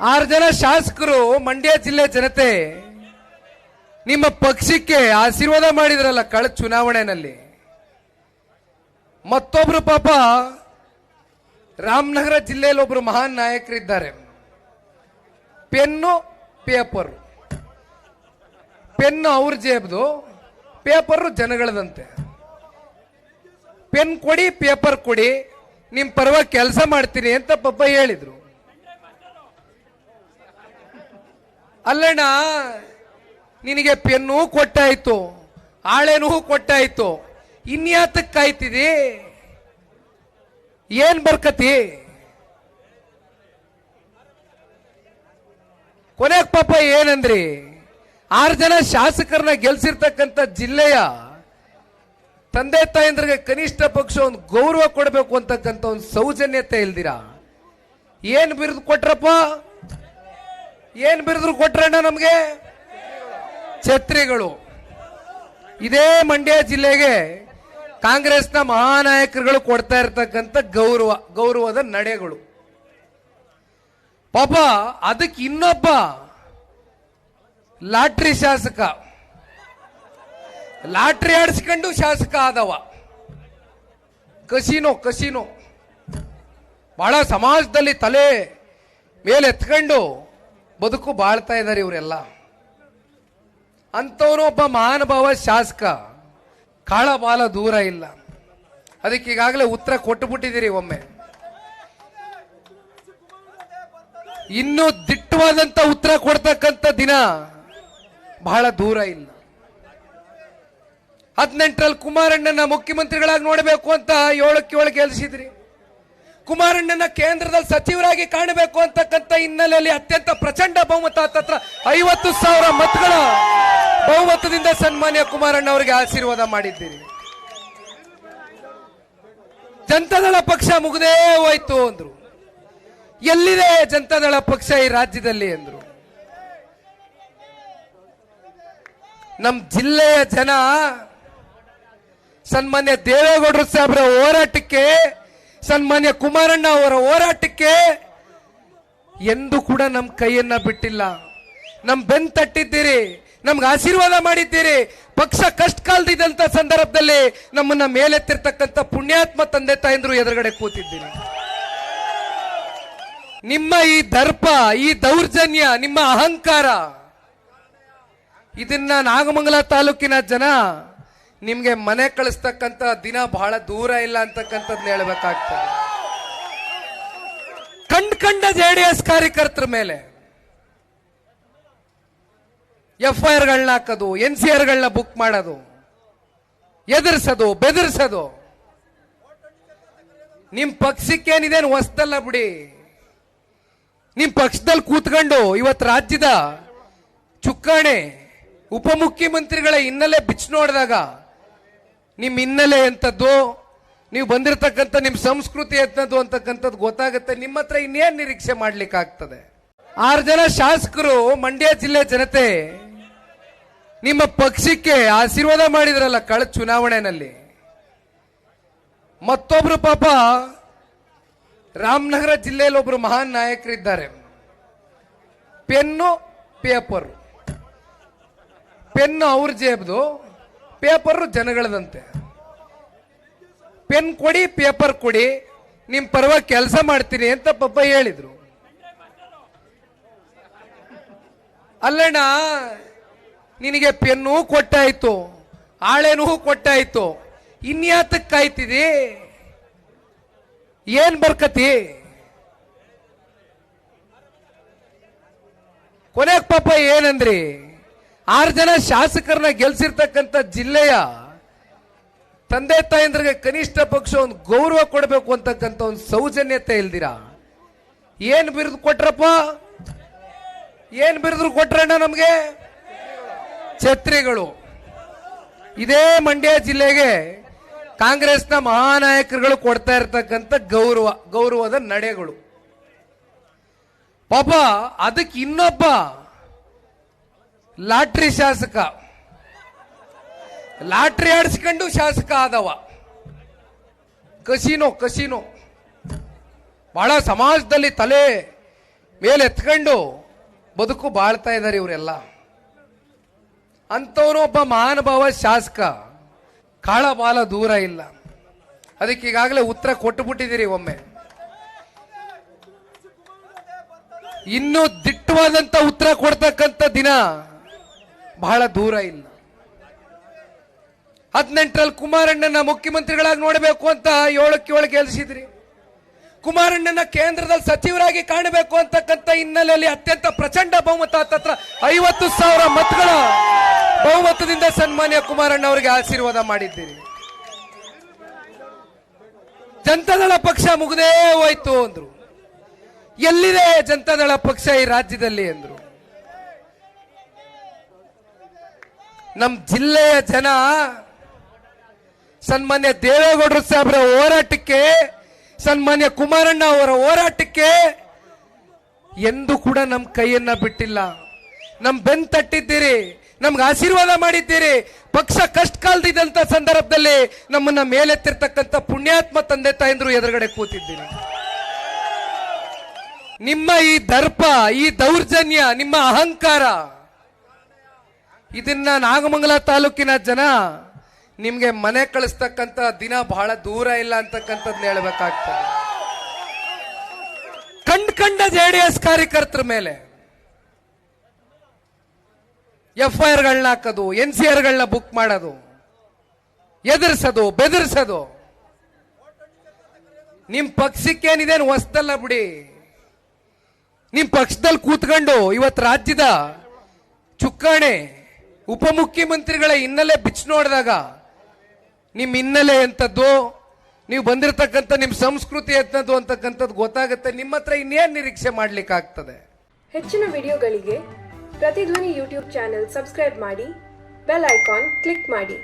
ಆರು ಜನ ಶಾಸಕರು ಮಂಡ್ಯ ಜಿಲ್ಲೆ ಜನತೆ ನಿಮ್ಮ ಪಕ್ಷಕ್ಕೆ ಆಶೀರ್ವಾದ ಮಾಡಿದ್ರಲ್ಲ ಕಳೆದ ಚುನಾವಣೆಯಲ್ಲಿ ಮತ್ತೊಬ್ರು ಪಾಪ ರಾಮನಗರ ಜಿಲ್ಲೆಯಲ್ಲಿ ಒಬ್ರು ಮಹಾನ್ ನಾಯಕರಿದ್ದಾರೆ. Pen, paper. ಪೆನ್ನು ಅವ್ರ ಜೇಬ್ದು, ಪೇಪರ್ ಜನಗಳದಂತೆ. ಪೆನ್ ಕೊಡಿ, ಪೇಪರ್ ಕೊಡಿ, ನಿಮ್ ಪರವಾಗಿ ಕೆಲಸ ಮಾಡ್ತೀನಿ ಅಂತ ಪಾಪ ಹೇಳಿದ್ರು. ಅಲ್ಲಣ್ಣ, ನಿನಗೆ ಪೆನ್ನು ಕೊಟ್ಟಾಯ್ತು ಆಳೆನೂ ಕೊಟ್ಟಾಯ್ತು, ಇನ್ಯಾತಕ್ಕೆ ಕಾಯ್ತಿದಿ? ಏನ್ ಬರ್ಕತಿ? ಕೊನೆಗ್ ಪಾಪ ಏನಂದ್ರಿ? ಆರು ಜನ ಶಾಸಕರನ್ನ ಗೆಲ್ಸಿರ್ತಕ್ಕಂಥ ಜಿಲ್ಲೆಯ ತಂದೆ ತಾಯಂದ್ರಿಗೆ ಕನಿಷ್ಠ ಪಕ್ಷ ಒಂದು ಗೌರವ ಕೊಡಬೇಕು ಅಂತಕ್ಕಂಥ ಒಂದು ಸೌಜನ್ಯತೆ ಇಲ್ದಿರಾ? ಏನು ಬಿರುದು ಕೊಟ್ರಪ್ಪ? ಏನ್ ಬಿರಿದ್ರು ಕೊಟ್ರಣ್ಣ ನಮ್ಗೆ? ಛತ್ರಿಗಳು. ಇದೇ ಮಂಡ್ಯ ಜಿಲ್ಲೆಗೆ ಕಾಂಗ್ರೆಸ್ನ ಮಹಾನಾಯಕರುಗಳು ಕೊಡ್ತಾ ಇರ್ತಕ್ಕಂಥ ಗೌರವ, ಗೌರವದ ನಡೆಗಳು. ಪಾಪ ಅದಕ್ಕೆ ಇನ್ನೊಬ್ಬ ಲಾಟ್ರಿ ಶಾಸಕ. ಲಾಟ್ರಿ ಆಡಿಸ್ಕೊಂಡು ಶಾಸಕ ಆದವ. Casino casino. ಬಹಳ ಸಮಾಜದಲ್ಲಿ ತಲೆ ಮೇಲೆ ಎತ್ಕೊಂಡು ಬದುಕು ಬಾಳ್ತಾ ಇದ್ದಾರೆ ಇವರೆಲ್ಲ. ಅಂಥವನು ಒಬ್ಬ ಮಹಾನುಭಾವ ಶಾಸಕ. ಕಾಳ ಬಾಲ ದೂರ ಇಲ್ಲ. ಅದಕ್ಕೆ ಈಗಾಗಲೇ ಉತ್ತರ ಕೊಟ್ಟು ಬಿಟ್ಟಿದ್ದೀರಿ ಒಮ್ಮೆ. ಇನ್ನೂ ದಿಟ್ಟವಾದಂತ ಉತ್ತರ ಕೊಡ್ತಕ್ಕಂಥ ದಿನ ಬಹಳ ದೂರ ಇಲ್ಲ. ಹದಿನೆಂಟರಲ್ಲಿ ಕುಮಾರಣ್ಣನ ಮುಖ್ಯಮಂತ್ರಿಗಳಾಗಿ ನೋಡಬೇಕು ಅಂತ ಏಳಕ್ಕೆ ಏಳು ಗೆಲ್ಲಿಸಿದ್ರಿ ಕುಮಾರಣ್ಣನ ಕೇಂದ್ರದಲ್ಲಿ ಸಚಿವರಾಗಿ ಕಾಣಬೇಕು ಅಂತಕ್ಕಂಥ ಹಿನ್ನೆಲೆಯಲ್ಲಿ ಅತ್ಯಂತ ಪ್ರಚಂಡ ಬಹುಮತ ತತ್ರ ಐವತ್ತು ಸಾವಿರ ಮತಗಳ ಬಹುಮತದಿಂದ ಸನ್ಮಾನ್ಯ ಕುಮಾರಣ್ಣ ಅವರಿಗೆ ಆಶೀರ್ವಾದ ಮಾಡಿದ್ದೀರಿ. ಜನತಾದಳ ಪಕ್ಷ ಮುಗದೇ ಹೋಯ್ತು ಅಂದ್ರು. ಎಲ್ಲಿದೆ ಜನತಾದಳ ಪಕ್ಷ ಈ ರಾಜ್ಯದಲ್ಲಿ ಅಂದ್ರು. ನಮ್ ಜಿಲ್ಲೆಯ ಜನ ಸನ್ಮಾನ್ಯ ದೇವೇಗೌಡರು ಸಾಹೇಬ್ರ ಹೋರಾಟಕ್ಕೆ ಸನ್ಮಾನ್ಯ ಕುಮಾರಣ್ಣ ಅವರ ಹೋರಾಟಕ್ಕೆ ಎಂದು ಕೂಡ ನಮ್ಮ ಕೈಯನ್ನ ಬಿಟ್ಟಿಲ್ಲ. ನಮ್ ಬೆನ್ ತಟ್ಟಿದ್ದೀರಿ, ನಮ್ಗೆ ಆಶೀರ್ವಾದ ಮಾಡಿದ್ದೀರಿ. ಪಕ್ಷ ಕಷ್ಟ ಕಾಲದಿದ್ದಂತ ಸಂದರ್ಭದಲ್ಲಿ ನಮ್ಮನ್ನ ಮೇಲೆತ್ತಿರ್ತಕ್ಕಂಥ ಪುಣ್ಯಾತ್ಮ ತಂದೆ ತಾಯಂದ್ರು ಎದುರುಗಡೆ ಕೂತಿದ್ದೀರಿ. ನಿಮ್ಮ ಈ ದರ್ಪ, ಈ ದೌರ್ಜನ್ಯ, ನಿಮ್ಮ ಅಹಂಕಾರ, ಇದನ್ನ ನಾಗಮಂಗಲ ತಾಲೂಕಿನ ಜನ ನಿಮ್ಗೆ ಮನೆ ಕಳಿಸ್ತಕ್ಕಂತ ದಿನ ಬಹಳ ದೂರ ಇಲ್ಲ ಅಂತಕ್ಕಂಥದ್ನ ಹೇಳ್ಬೇಕಾಗ್ತದೆ. ಕಂಡ್ ಕಂಡ ಜೆ ಡಿ ಎಸ್ ಕಾರ್ಯಕರ್ತರ ಮೇಲೆ. ಎಫ್ ಐ ಆರ್ಗಳನ್ನ ಹಾಕೋದು, ಎನ್ ಸಿ ಆರ್ಗಳನ್ನ ಬುಕ್ ಮಾಡೋದು, ಎದುರಿಸೋದು, ಬೆದರಿಸೋದು. ನಿಮ್ ಪಕ್ಷಕ್ಕೇನಿದೇನು ಹೊಸ್ತಲ್ಲ ಬಿಡಿ. ನಿಮ್ ಪಕ್ಷದಲ್ಲಿ ಕೂತ್ಕೊಂಡು ಇವತ್ತು ರಾಜ್ಯದ ಚುಕ್ಕಾಣಿ ಉಪಮುಖ್ಯಮಂತ್ರಿಗಳ ಹಿನ್ನೆಲೆ ಬಿಚ್ಚು ನೋಡಿದಾಗ ನಿಮ್ ಹಿನ್ನೆಲೆ ಎಂಥದ್ದು? ನೀವು ಬಂದಿರತಕ್ಕಂಥ ನಿಮ್ಮ ಸಂಸ್ಕೃತಿ ಎಂಥದ್ದು ಅಂತಕ್ಕಂಥದ್ದು ಗೊತ್ತಾಗುತ್ತೆ. ನಿಮ್ಮ ಹತ್ರ ಇನ್ನೇನು ನಿರೀಕ್ಷೆ ಮಾಡ್ಲಿಕ್ಕಾಗ್ತದೆ? ಆರು ಜನ ಶಾಸಕರು, ಮಂಡ್ಯ ಜಿಲ್ಲೆ ಜನತೆ, ನಿಮ್ಮ ಪಕ್ಷಕ್ಕೆ ಆಶೀರ್ವಾದ ಮಾಡಿದ್ರಲ್ಲ ಕಳೆದ ಚುನಾವಣೆಯಲ್ಲಿ ಮತ್ತೊಬ್ರು ಪಾಪ ರಾಮನಗರ ಜಿಲ್ಲೆಯಲ್ಲಿ ಒಬ್ರು ಮಹಾನ್ ನಾಯಕರಿದ್ದಾರೆ. Pen, paper. ಪೆನ್ನು ಅವ್ರ ಜೇಬ್ದು. ಪೇಪರ್ ಜನಗಳದಂತೆ. ಪೆನ್ ಕೊಡಿ, ಪೇಪರ್ ಕೊಡಿ, ನಿಮ್ ಪರವಾಗಿ ಕೆಲಸ ಮಾಡ್ತೀನಿ ಅಂತ ಪಪ್ಪ ಹೇಳಿದ್ರು. ಅಲ್ಲಣ್ಣ, ನಿನಗೆ ಪೆನ್ನು ಕೊಟ್ಟಾಯ್ತು ಆಳೆನೂ ಕೊಟ್ಟಾಯ್ತು ಇನ್ಯಾತಕ್ಕೆ ಕಾಯ್ತಿದಿ? ಏನ್ ಬರ್ಕತಿ? ಕೊನೆಗ್ ಪಾಪ ಏನಂದ್ರಿ? ಆರು ಜನ ಶಾಸಕರನ್ನ ಗೆಲ್ಸಿರ್ತಕ್ಕಂಥ ಜಿಲ್ಲೆಯ ತಂದೆ ತಾಯಂದ್ರಿಗೆ ಕನಿಷ್ಠ ಪಕ್ಷ ಒಂದು ಗೌರವ ಕೊಡಬೇಕು ಅಂತಕ್ಕಂಥ ಒಂದು ಸೌಜನ್ಯತೆ ಇಲ್ದಿರಾ? ಏನ್ ಬಿರುದು ಕೊಟ್ರಪ್ಪ? ಏನ್ ಬಿರುದ್ರು ಕೊಟ್ರಣ್ಣ ನಮ್ಗೆ? ಛತ್ರಿಗಳು. ಇದೇ ಮಂಡ್ಯ ಜಿಲ್ಲೆಗೆ ಕಾಂಗ್ರೆಸ್ನ ಮಹಾನಾಯಕರುಗಳು ಕೊಡ್ತಾ ಇರತಕ್ಕಂಥ ಗೌರವ, ಗೌರವದ ನಡೆಗಳು. ಪಾಪ ಅದಕ್ಕೆ ಇನ್ನೊಬ್ಬ ಲಾಟ್ರಿ ಶಾಸಕ. ಲಾಟ್ರಿ ಆಡಿಸ್ಕೊಂಡು ಶಾಸಕ ಆದವ. Casino casino. ಬಹಳ ಸಮಾಜದಲ್ಲಿ ತಲೆ ಮೇಲೆ ಎತ್ಕೊಂಡು ಬದುಕು ಬಾಳ್ತಾ ಇದ್ದಾರೆ ಇವರೆಲ್ಲ. ಅಂಥವನು ಒಬ್ಬ ಮಹಾನುಭಾವ ಶಾಸಕ. ಕಾಳ ಬಾಲ ದೂರ ಇಲ್ಲ. ಅದಕ್ಕೆ ಈಗಾಗಲೇ ಉತ್ತರ ಕೊಟ್ಟು ಬಿಟ್ಟಿದ್ದೀರಿ ಒಮ್ಮೆ. ಇನ್ನೂ ದಿಟ್ಟವಾದಂತ ಉತ್ತರ ಕೊಡ್ತಕ್ಕಂಥ ದಿನ ಬಹಳ ದೂರ ಇಲ್ಲ. ಹದಿನೆಂಟರಲ್ಲಿ ಕುಮಾರಣ್ಣನ ಮುಖ್ಯಮಂತ್ರಿಗಳಾಗಿ ನೋಡಬೇಕು ಅಂತ ಏಳಕ್ಕೆ ಏಳು ಗೆಲ್ಸಿದ್ರಿ. ಕುಮಾರಣ್ಣನ ಕೇಂದ್ರದಲ್ಲಿ ಸಚಿವರಾಗಿ ಕಾಣಬೇಕು ಅಂತಕ್ಕಂಥ ಹಿನ್ನೆಲೆಯಲ್ಲಿ ಅತ್ಯಂತ ಪ್ರಚಂಡ ಬಹುಮತ ತತ್ರ ಐವತ್ತು ಸಾವಿರ ಮತಗಳ ಬಹುಮತದಿಂದ ಸನ್ಮಾನ್ಯ ಕುಮಾರಣ್ಣ ಅವರಿಗೆ ಆಶೀರ್ವಾದ ಮಾಡಿದ್ದೀರಿ. ಜನತಾದಳ ಪಕ್ಷ ಮುಗದೇ ಹೋಯ್ತು ಅಂದ್ರು. ಎಲ್ಲಿದೆ ಜನತಾದಳ ಪಕ್ಷ ಈ ರಾಜ್ಯದಲ್ಲಿ ಅಂದ್ರು? ನಮ್ ಜಿಲ್ಲೆಯ ಜನ ಸನ್ಮಾನ್ಯ ದೇವೇಗೌಡರು ಸಾಹೇಬರ ಹೋರಾಟಕ್ಕೆ, ಸನ್ಮಾನ್ಯ ಕುಮಾರಣ್ಣ ಅವರ ಹೋರಾಟಕ್ಕೆ ಎಂದು ಕೂಡ ನಮ್ಮ ಕೈಯನ್ನ ಬಿಟ್ಟಿಲ್ಲ. ನಮ್ ಬೆನ್ ತಟ್ಟಿದ್ದೀರಿ, ನಮ್ಗೆ ಆಶೀರ್ವಾದ ಮಾಡಿದ್ದೀರಿ. ಪಕ್ಷ ಕಷ್ಟ ಕಾಲದಿದ್ದಂತ ಸಂದರ್ಭದಲ್ಲಿ ನಮ್ಮನ್ನ ಮೇಲೆತ್ತಿರ್ತಕ್ಕಂಥ ಪುಣ್ಯಾತ್ಮ ತಂದೆ ತಾಯಂದ್ರು ಎದುರುಗಡೆ ಕೂತಿದ್ದೀರಿ. ನಿಮ್ಮ ಈ ದರ್ಪ, ಈ ದೌರ್ಜನ್ಯ, ನಿಮ್ಮ ಅಹಂಕಾರ ಇದನ್ನ ನಾಗಮಂಗಲ ತಾಲೂಕಿನ ಜನ ನಿಮ್ಗೆ ಮನೆ ಕಳಿಸ್ತಕ್ಕಂತ ದಿನ ಬಹಳ ದೂರ ಇಲ್ಲ ಅಂತಕ್ಕಂಥದ್ನ ಹೇಳ್ಬೇಕಾಗ್ತದೆ. ಕಂಡ್ ಕಂಡ ಜೆ ಡಿ ಎಸ್ ಕಾರ್ಯಕರ್ತರ ಮೇಲೆ ಎಫ್ ಐ ಆರ್ಗಳನ್ನ ಹಾಕೋದು, ಎನ್ ಸಿ ಆರ್ಗಳನ್ನ ಬುಕ್ ಮಾಡೋದು, ಎದುರಿಸೋದು, ಬೆದರಿಸೋದು. ನಿಮ್ ಪಕ್ಷಕ್ಕೇನಿದೇನು ಹೊಸ್ದಲ್ಲ ಬಿಡಿ. ನಿಮ್ ಪಕ್ಷದಲ್ಲಿ ಕೂತ್ಕೊಂಡು ಇವತ್ತು ರಾಜ್ಯದ ಚುಕ್ಕಾಣಿ ಉಪಮುಖ್ಯಮಂತ್ರಿಗಳ ಹಿನ್ನೆಲೆ ಬಿಚ್ಚಿ ನೋಡಿದಾಗ ನಿಮ್ಮ ಹಿನ್ನೆಲೆ ಎಂಥದ್ದು, ನೀವು ಬಂದಿರತಕ್ಕಂಥ ನಿಮ್ಮ ಸಂಸ್ಕೃತಿ ಎಂಥದ್ದು ಅಂತಕ್ಕಂಥದ್ದು ಗೊತ್ತಾಗುತ್ತೆ, ನಿಮ್ಮ ಹತ್ರ ಇನ್ನೇನ್ ನಿರೀಕ್ಷೆ ಮಾಡ್ಲಿಕ್ಕೆ ಆಗ್ತದೆ ಹೆಚ್ಚಿನ ವಿಡಿಯೋಗಳಿಗೆ ಪ್ರತಿಧ್ವನಿ ಯೂಟ್ಯೂಬ್ ಚಾನೆಲ್ ಸಬ್ಸ್ಕ್ರೈಬ್ ಮಾಡಿ, ಬೆಲ್ ಐಕಾನ್ ಕ್ಲಿಕ್ ಮಾಡಿ.